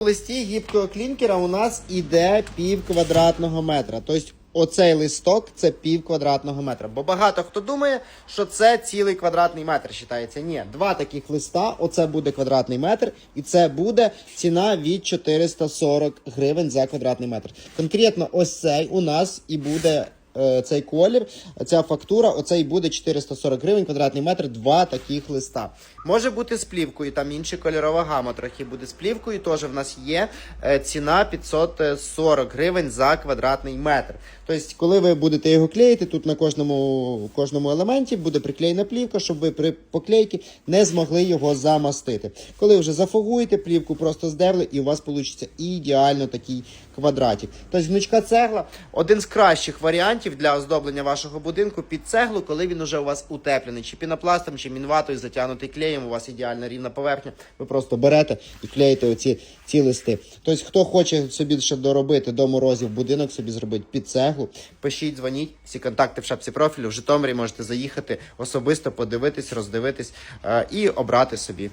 В листі гібкого клінкера у нас іде пів квадратного метра. Тобто оцей листок це пів квадратного метра. Бо багато хто думає, що це цілий квадратний метр вважається. Ні, два таких листа, оце буде квадратний метр, і це буде ціна від 440 гривень за квадратний метр. Конкретно ось цей у нас і буде. Е, Цей колір, ця фактура, оце і буде 440 гривень квадратний метр, два таких листа. Може бути з плівкою, там інша кольорова гама трохи буде з плівкою. Теж в нас є е, ціна 540 гривень за квадратний метр. Тобто, коли ви будете його клеїти, тут на кожному, кожному елементі буде приклеєна плівка, щоб ви при поклейці не змогли його замастити. Коли вже зафугуєте, плівку просто здерли, і у вас вийде ідеально такий квадратик. Тобто гнучка цегла один з кращих варіантів для оздоблення вашого будинку під цеглу, коли він уже у вас утеплений, чи пінопластом, чи мінватою, затягнутий клеєм, у вас ідеальна рівна поверхня. Ви просто берете і клеїте оці ці листи. Тобто, хто хоче собі ще доробити до морозів будинок, собі зробити під цеглу, пишіть, дзвоніть. Всі контакти в шапці профілю. В Житомирі можете заїхати особисто, подивитись, роздивитись е, і обрати собі.